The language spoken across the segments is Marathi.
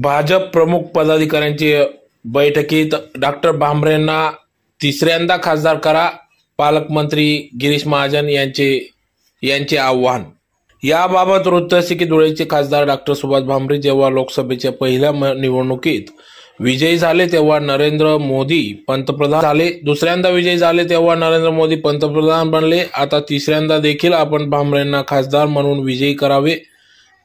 भाजप प्रमुख पदाधिकाऱ्यांची बैठकीत डॉक्टर भांबरेंना तिसऱ्यांदा खासदार करा पालकमंत्री गिरीश महाजन यांचे यांचे आव्हान. याबाबत वृत्त असे की धुळेचे खासदार डॉक्टर सुभाष भांबरे जेव्हा लोकसभेच्या पहिल्या म- निवडणुकीत विजयी झाले तेव्हा नरेंद्र मोदी पंतप्रधान झाले. दुसऱ्यांदा विजयी झाले तेव्हा नरेंद्र मोदी पंतप्रधान बनले. आता तिसऱ्यांदा देखील आपण भामरेंना खासदार म्हणून विजयी करावे.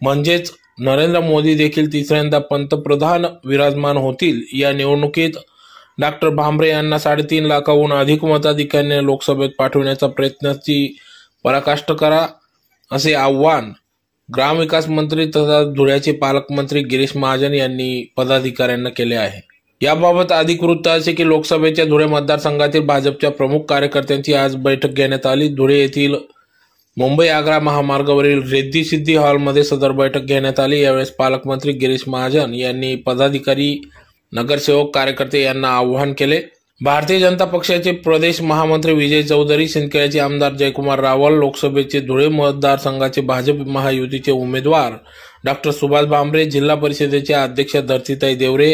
म्हणजेच नरेंद्र मोदी देखील तिसऱ्यांदा पंतप्रधान विराजमान होतील. या निवडणुकीत डॉक्टर भांबरे यांना साडेतीन लाखाहून अधिक मताधिक्याने लोकसभेत पाठवण्याचा प्रयत्नाची पराकाष्ठ करा असे आव्हान ग्रामविकास मंत्री तथा धुळ्याचे पालकमंत्री गिरीश महाजन यांनी पदाधिकाऱ्यांना केले आहे. याबाबत अधिक वृत्त असे की लोकसभेच्या धुळे मतदारसंघातील भाजपच्या प्रमुख कार्यकर्त्यांची आज बैठक घेण्यात आली. धुळे येथील मुंबई आग्रा महामार्गावरील रेद्दी सिद्धी हॉलमध्ये सदर बैठक घेण्यात आली. यावेळेस पालकमंत्री गिरीश महाजन यांनी पदाधिकारी नगरसेवक कार्यकर्ते यांना आवाहन केले. भारतीय जनता पक्षाचे प्रदेश महामंत्री विजय चौधरी शिंदखेड्याचे आमदार जयकुमार रावल लोकसभेचे धुळे मतदारसंघाचे भाजप महायुतीचे उमेदवार डॉक्टर सुभाष भांबरे जिल्हा परिषदेचे अध्यक्ष धरतीताई देवरे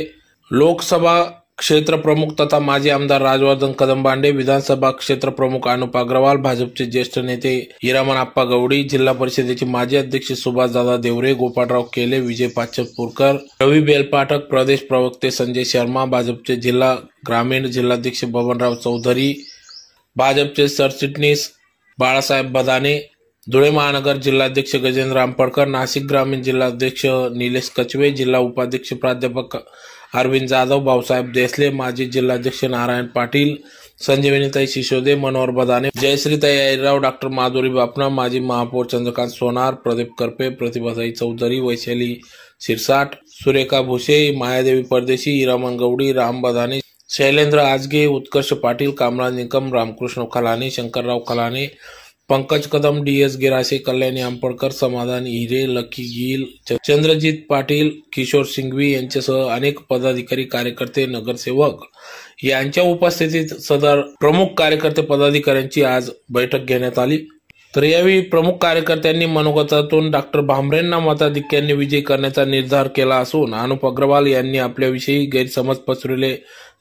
लोकसभा क्षेत्र प्रमुख तथा माजी आमदार राजवर्धन कदमबांडे विधानसभा क्षेत्र प्रमुख अनुप अग्रवाल भाजपचे ज्येष्ठ नेते हिरामन आप्पा गवडी जिल्हा परिषदेचे माजी अध्यक्ष सुभाषदादा देवरे गोपाळराव केले विजय पाचपूरकर रवी बेलपाठक प्रदेश प्रवक्ते संजय शर्मा भाजपचे जिल्हा ग्रामीण जिल्हाध्यक्ष बबनराव चौधरी भाजपचे सरचिटणीस बाळासाहेब बदाने धुळे महानगर जिल्हाध्यक्ष गजेंद्र आंबडकर नाशिक ग्रामीण जिल्हाध्यक्ष निलेश कचवे जिल्हा उपाध्यक्ष प्राध्यापक अरविंद जाधव भाऊसाहेब देसले माजी जिल्हाध्यक्ष नारायण पाटील संजीवनीताई शिशोदे मनोहर बदाने जयश्रीताई अहिरराव डॉक्टर माधुरी बापना माजी महापौर चंद्रकांत सोनार प्रदीप करपे प्रतिभाताई चौधरी वैशाली शिरसाट सुरेखा भुसे मायादेवी परदेशी हिरामन गवडी राम बदाने शैलेंद्र आजगे उत्कर्ष Patil Kamaraj Nikam Ramkrishna Khalane Shankarrao Khalane Pankaj Kadam D S Girase Kalyani Ambadkar Samadhan Hire Lucky gill च- चंद्रजीत पाटील किशोर सिंघवी यांच्यासह अनेक पदाधिकारी कार्यकर्ते नगरसेवक यांच्या उपस्थितीत सदर प्रमुख कार्यकर्ते पदाधिकाऱ्यांची आज बैठक घेण्यात आली. तर यावेळी प्रमुख कार्यकर्त्यांनी मनोगतातून डॉक्टर भांबरेंना मताधिक्याने विजयी करण्याचा निर्धार केला असून अनुप अग्रवाल यांनी आपल्याविषयी गैरसमज पसरवले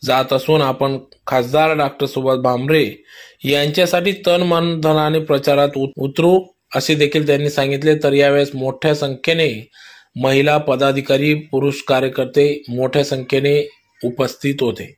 जात असून आपण खासदार डॉक्टर सुभाष भांबरे यांच्यासाठी तन मन धनाने प्रचारात उतरू असे देखील त्यांनी सांगितले. तर यावेळेस मोठ्या संख्येने महिला पदाधिकारी पुरुष कार्यकर्ते मोठ्या संख्येने उपस्थित होते.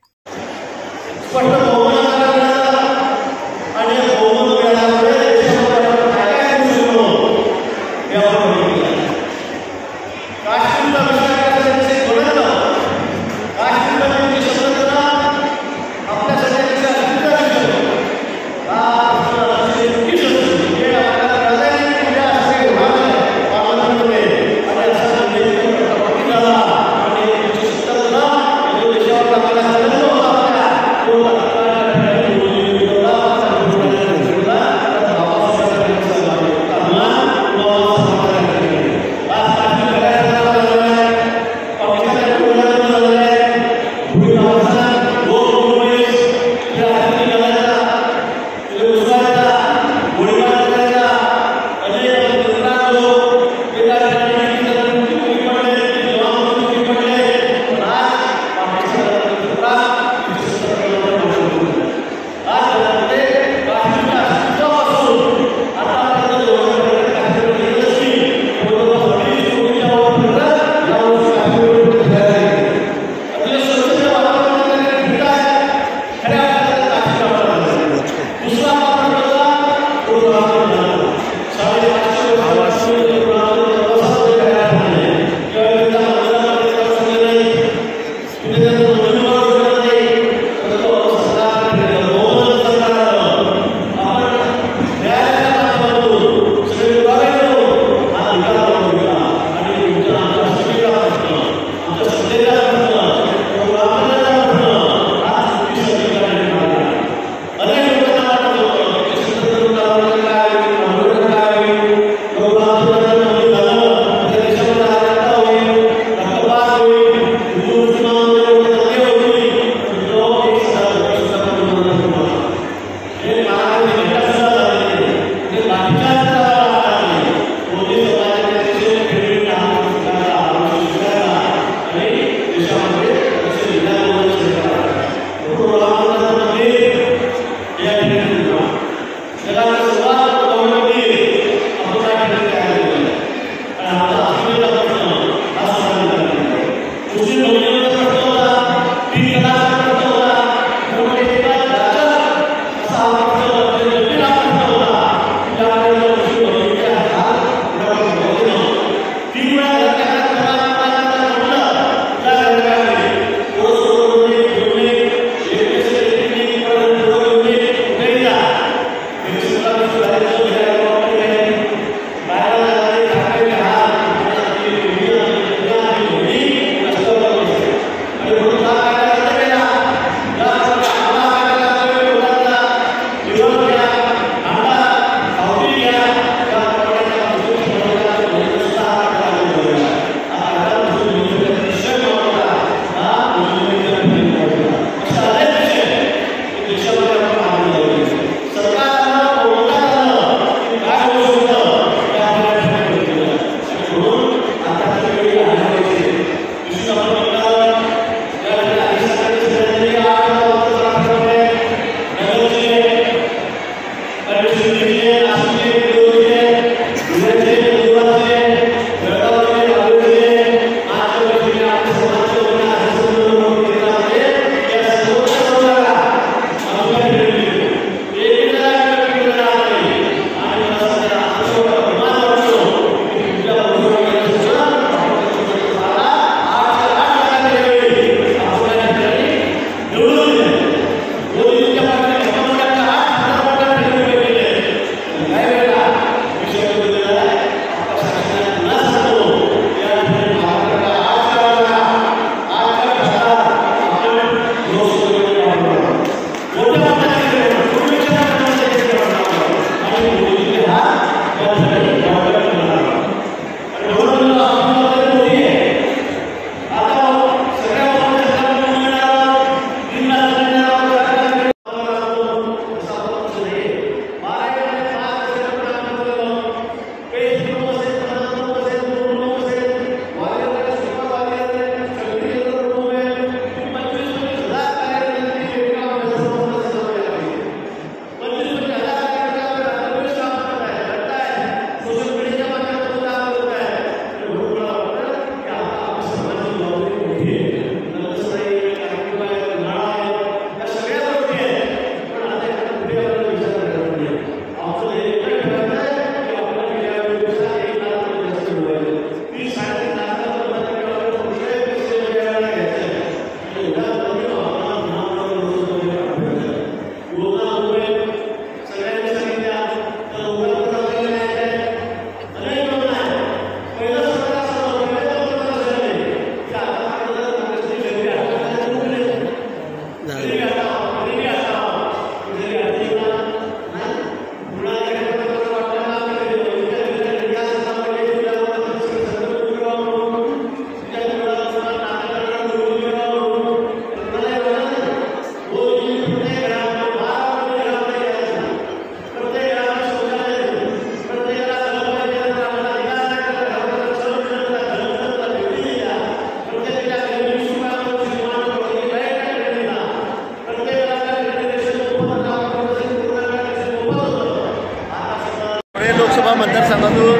लोकसभा मतदारसंघातून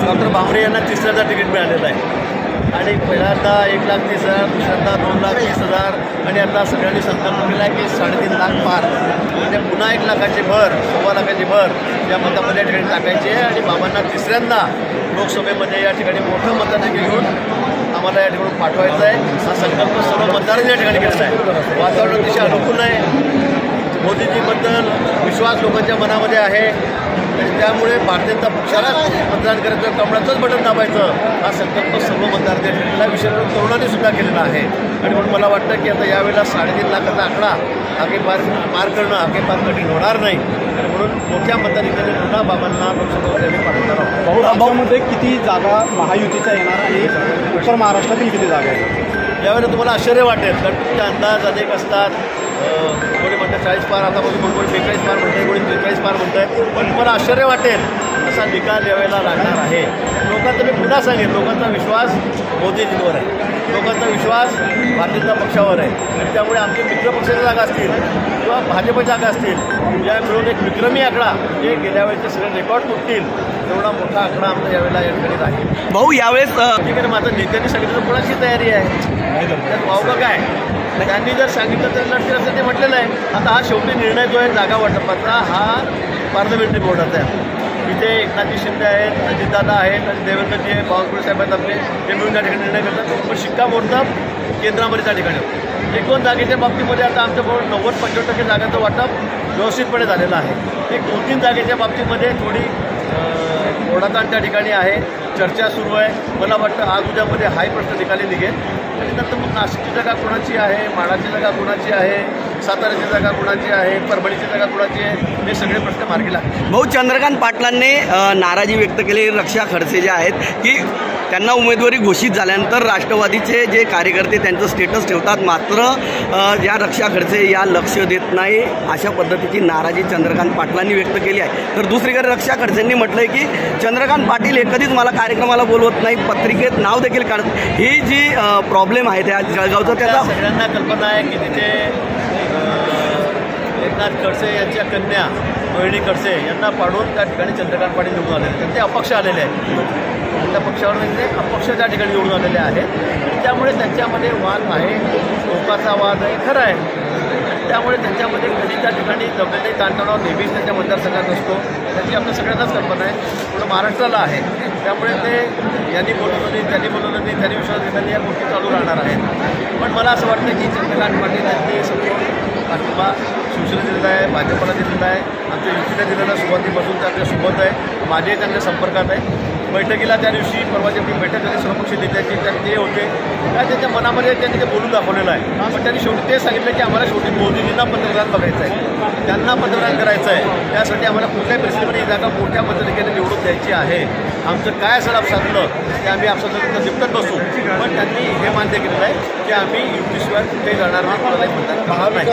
डॉक्टर भामरे यांना तिसऱ्यांदा तिकीट मिळालेलं आहे. आणि पहिल्यांदा एक लाख तीस हजार दुसऱ्यांदा दोन लाख तीस हजार आणि आता सगळ्यांनी संकल्प केला की साडेतीन लाख पार. म्हणजे पुन्हा एक लाखाची भर सव्वा लाखाची भर या मतामध्ये या ठिकाणी टाकायची आहे. आणि बाबांना तिसऱ्यांदा लोकसभेमध्ये या ठिकाणी मोठं मतदान घेऊन आम्हाला या ठिकाणी पाठवायचं आहे. हा संकल्प सर्व मतदारांनी या ठिकाणी केलेला आहे. वातावरण अतिशय अनुकूल आहे. मोदीजीबद्दल विश्वास लोकांच्या मनामध्ये आहे. त्यामुळे भारतीय जनता पक्षाला मतदान करायचं कमळाचंच बटन दाबायचं हा संकल्प सर्व मतदार विषय तरुणांनी सुद्धा केलेला आहे. आणि म्हणून मला वाटतं की आता यावेळेला साडेतीन लाखाचा आकडा आगे पार पार करणं आगे पार कठीण होणार नाही. आणि म्हणून मोठ्या मताधिकाने पुन्हा बाबांना लोकसभेमध्ये पाठवणार आहोत. भाऊ भाऊमध्ये किती जागा महायुतीच्या येणार आणि उत्तर महाराष्ट्रातील किती जागा आहेत? यावेळेला तुम्हाला आश्चर्य वाटेल कारण तुमचे अंदाज अनेक असतात. कोणी म्हणतात चाळीस पार आता कोणी कोणी कोणी बेचाळीस पार म्हणतंय कोणी त्रेचाळीस पार म्हणतंय. पण तुम्हाला आश्चर्य वाटेल असा निकाल यावेळेला लागणार आहे. लोकांचा मी पुन्हा सांगेन लोकांचा विश्वास मोदीजींवर आहे. लोकांचा विश्वास भारतीय जनता पक्षावर आहे. आणि त्यामुळे आमचे मित्रपक्षाच्या जागा असतील किंवा भाजप जागा असतील या मिळून एक विक्रमी आकडा जे गेल्या वेळेचे सगळे रेकॉर्ड तुटतील तेवढा मोठा आकडा आमचा यावेळेला या ठिकाणी राहील भाऊ यावेळेस आहे माझं नेत्यांनी सांगितलं कोणाची तयारी आहे? त्यात वावलं काय? त्यांनी जर सांगितलं तर लढतील असं ते म्हटलेलं आहे. आता हा शेवटी निर्णय जो आहे जागा वाटपाचा हा पार्लमेंटरी बोर्डाचा आहे. इथे एकनाथजी शिंदे आहेत अजितदादा आहेत आणि देवेंद्रजी आहे बावनकुळे साहेब आहेत आपले. ते मिळून त्या ठिकाणी निर्णय करतात पण शिक्कामोर्तब केंद्रामध्ये त्या ठिकाणी होतं. जागेच्या बाबतीमध्ये आता आमच्याबरोबर नव्वद पंच्याण्णव टक्के जागांचं वाटप व्यवस्थितपणे झालेलं आहे. एक दोन तीन जागेच्या बाबतीमध्ये थोडी अं, ओढाताण त्या ठिकाणी आहे. चर्चा सुरू आहे. मला वाटतं आज उद्यामध्ये हाही प्रश्न निकाली निघेल. आणि नंतर मग नाशिकची जागा कोणाची आहे? माडाची जागा कोणाची आहे? साताऱ्याची जागा कोणाची आहे? परभणीची जागा कोणाची आहे? हे सगळे प्रश्न मार्गी लागतील भाऊ चंद्रकांत पाटलांनी नाराजी व्यक्त केली. रक्षा खडसे जे आहेत की त्यांना उमेदवारी घोषित झाल्यानंतर राष्ट्रवादीचे जे कार्यकर्ते त्यांचं स्टेटस ठेवतात मात्र या रक्षा खडसे या लक्ष देत नाही अशा पद्धतीची नाराजी चंद्रकांत पाटलांनी व्यक्त केली आहे. तर दुसरीकडे रक्षा खडसेंनी म्हटलंय की चंद्रकांत पाटील हे कधीच मला कार्यक्रमाला बोलवत नाही पत्रिकेत नाव देखील काढत ही जी प्रॉब्लेम आहे त्या जळगावचा त्या त्याचा सगळ्यांना कल्पना आहे की तिथे एकनाथ खडसे यांच्या कन्या रोहिणी खडसे यांना पाडून त्या ठिकाणी चंद्रकांत पाटील निवडून आलेले आहेत. ते अपक्ष आलेले आहेत. त्या पक्षावर म्हणजे ते अपक्ष त्या ठिकाणी निवडून आलेले आहेत. त्यामुळे त्यांच्यामध्ये वाद आहे. टोकाचा वाद आहे. खरं आहे. आणि त्यामुळे त्यांच्यामध्ये कधी त्या ठिकाणी जमलेले ताणतणाव नेहमीच त्यांच्या मतदारसंघात असतो. त्याची आपल्या सगळ्यांनाच कल्पना आहे. पूर्ण महाराष्ट्राला आहे. त्यामुळे ते यांनी बोलवलं नाही त्यांनी बोलवलं नाही त्यांनी विश्वास घेतला या गोष्टी चालू राहणार आहेत. पण मला असं वाटतं की चंद्रकांत पाटील यांनी संपूर्ण पाठिंबा शिवसेना दिलेला आहे भाजपला दिलेला आहे आमच्या युतीला दिलेला सुरुवातीपासून ते सोबत आहे माझे त्यांच्या संपर्कात आहे. बैठकीला त्या दिवशी परवाच्या आपली बैठक झाली सर्वपक्ष नेत्याची त्यात ते होते. काय त्यांच्या मनामध्ये त्यांनी ते बोलून दाखवलेलं आहे. पण त्यांनी शेवटी ते सांगितलं की आम्हाला शेवटी मोदीजींना पंतप्रधान बघायचं आहे. त्यांना पंतप्रधान करायचं आहे. त्यासाठी आम्हाला कुठल्याही परिस्थितीमध्ये जागा मोठ्या पद्धतीने निवडून द्यायची आहे. आमचं काय असेल आपसातलं ते आम्ही आपसातलं निपटत बसू. पण त्यांनी हे मान्य केलेलं आहे की आम्ही युतीशिवाय कुठेही जाणार नाही कोणालाही मतदान नाही.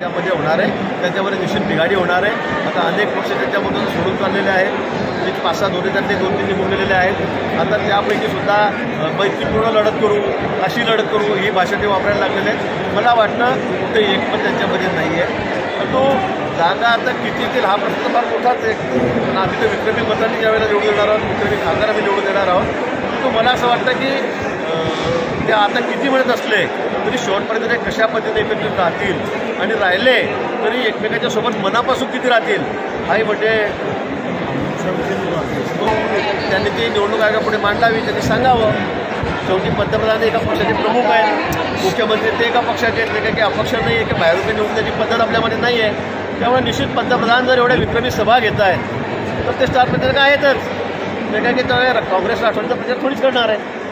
त्यामध्ये होणार आहे. त्याच्यामध्ये निश्चित बिघाडी होणार आहे. आता अनेक पक्ष त्याच्यामधून सोडून चाललेले आहेत. एक पाच सहा दोन्ही त्यातले दोन तीन निघून गेलेले आहेत. आता त्यापैकी सुद्धा मैत्रीपूर्ण लढत करू अशी लढत करू ही भाषा ते वापरायला लागलेले आहेत. मला वाटतं कुठे एक पण त्यांच्यामध्ये नाही आहे तो जागा आता किती येतील हा प्रश्न फार मोठाच आहे. पण आम्ही तर विक्रमी मतांनी ज्यावेळेला निवडून देणार आहोत विक्रमी खासदार आम्ही निवडून देणार आहोत. परंतु मला असं वाटतं की ते आता किती म्हणत असले तरी शेवटपर्यंत ते कशा पद्धतीने एकत्रित राहतील आणि राहिले तरी एकमेकाच्या सोबत मनापासून किती राहतील हाही म्हणजे त्यांनी ती निवडणूक आयोगापुढे मांडावी त्यांनी सांगावं. शेवटी पंतप्रधान एका पक्षाचे प्रमुख आहेत. मुख्यमंत्री ते एका पक्षाचे आहेत. ते काही काही अपक्ष नाही आहे. की बाहेरून काही निवडण्याची पद्धत आपल्यामध्ये नाही आहे त्यामुळे निश्चित पंतप्रधान जर एवढ्या विक्रमी सभा घेत आहेत तर ते स्टार प्रचारक आहेतच. ते काय की त्यावेळेला काँग्रेस राष्ट्रवादीचा प्रचार थोडीच करणार आहे.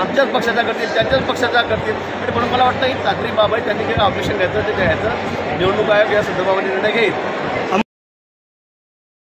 आमच्याच पक्षाचा करतील त्यांच्याच पक्षाचा करतील आणि म्हणून मला वाटतं ही चाकरी त्यांनी काही ऑपरेशन घ्यायचं ते घ्यायचं. निवडणूक आयोग या संदर्भामध्ये निर्णय घेईल.